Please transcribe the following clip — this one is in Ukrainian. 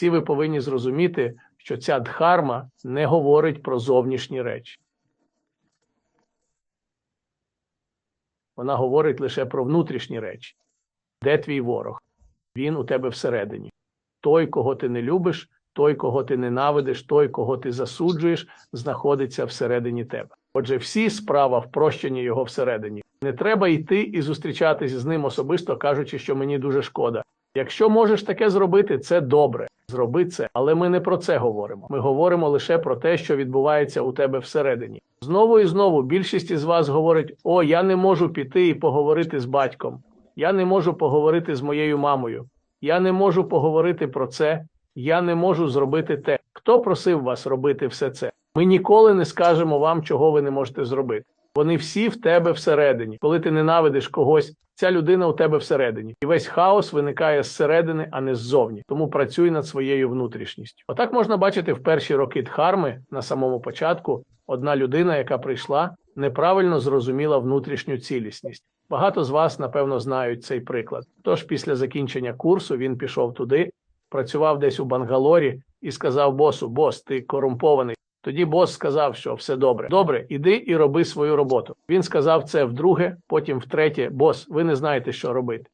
Всі ви повинні зрозуміти, що ця дхарма не говорить про зовнішні речі. Вона говорить лише про внутрішні речі. Де твій ворог? Він у тебе всередині. Той, кого ти не любиш, той, кого ти ненавидиш, той, кого ти засуджуєш, знаходиться всередині тебе. Отже, всі справа в прощенні його всередині. Не треба йти і зустрічатись з ним особисто, кажучи, що мені дуже шкода. Якщо можеш таке зробити, це добре. Зроби це, але ми не про це говоримо. Ми говоримо лише про те, що відбувається у тебе всередині. Знову і знову більшість із вас говорить: О, я не можу піти і поговорити з батьком. Я не можу поговорити з моєю мамою. Я не можу поговорити про це. Я не можу зробити те. Хто просив вас робити все це? Ми ніколи не скажемо вам, чого ви не можете зробити. Вони всі в тебе всередині. Коли ти ненавидиш когось, ця людина у тебе всередині. І весь хаос виникає зсередини, а не ззовні. Тому працюй над своєю внутрішністю. Отак можна бачити в перші роки дхарми на самому початку. Одна людина, яка прийшла, неправильно зрозуміла внутрішню цілісність. Багато з вас, напевно, знають цей приклад. Тож після закінчення курсу він пішов туди, працював десь у Бангалорі і сказав босу: Бос, ти корумпований. Тоді бос сказав, що все добре. Добре, іди і роби свою роботу. Він сказав це вдруге, потім втретє. Бос, ви не знаєте, що робити.